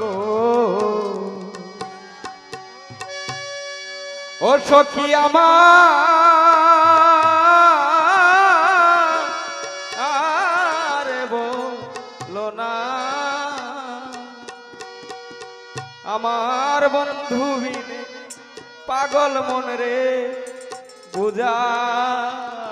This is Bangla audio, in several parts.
গো। ও সখী আমার বলো না। আমার বন্ধু পাগল মন রে বুঝাইলে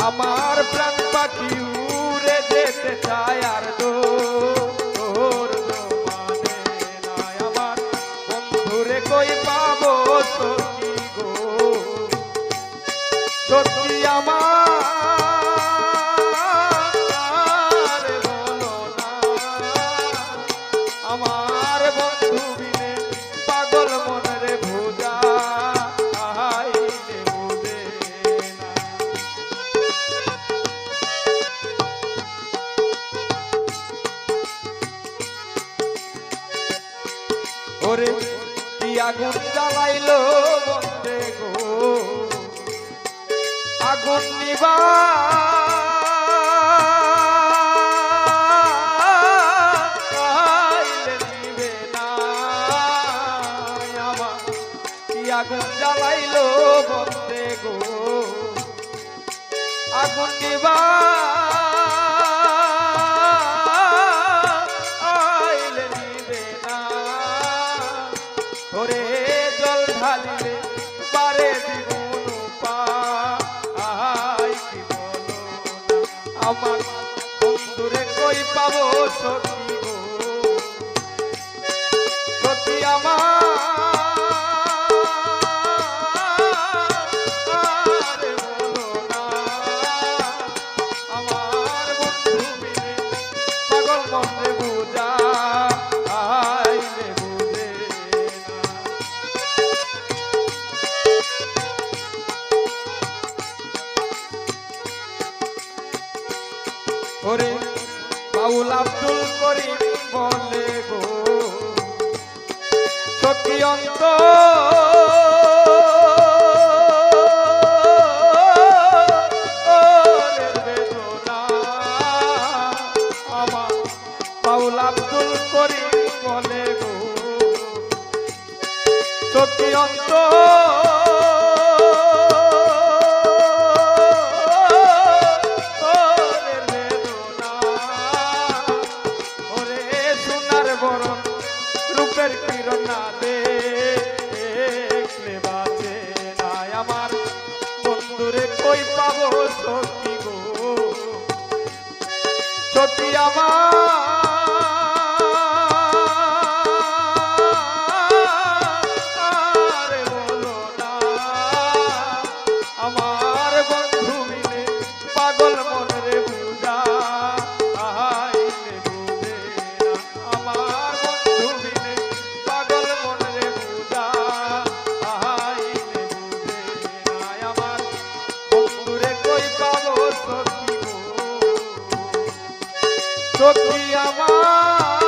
আমার প্রাণ পাখি উড়ে যেতে চায় আর তো। আমার বন্ধুরে কই পাবো সত্যি গো সত্যি আগুন জ্বালাইলো বন্ধে গো। আগুন নিবা। আগুন জ্বালাইলো বন্ধে গো। আগুন নিবা। আমার সখী অন্ত আব্দুল করিম বলে গো সখী অন্ত না দেখলে বাঁচে নাই আমার। বন্ধুরে কই পাবো সখী গো? সখী আমার সখী আমার।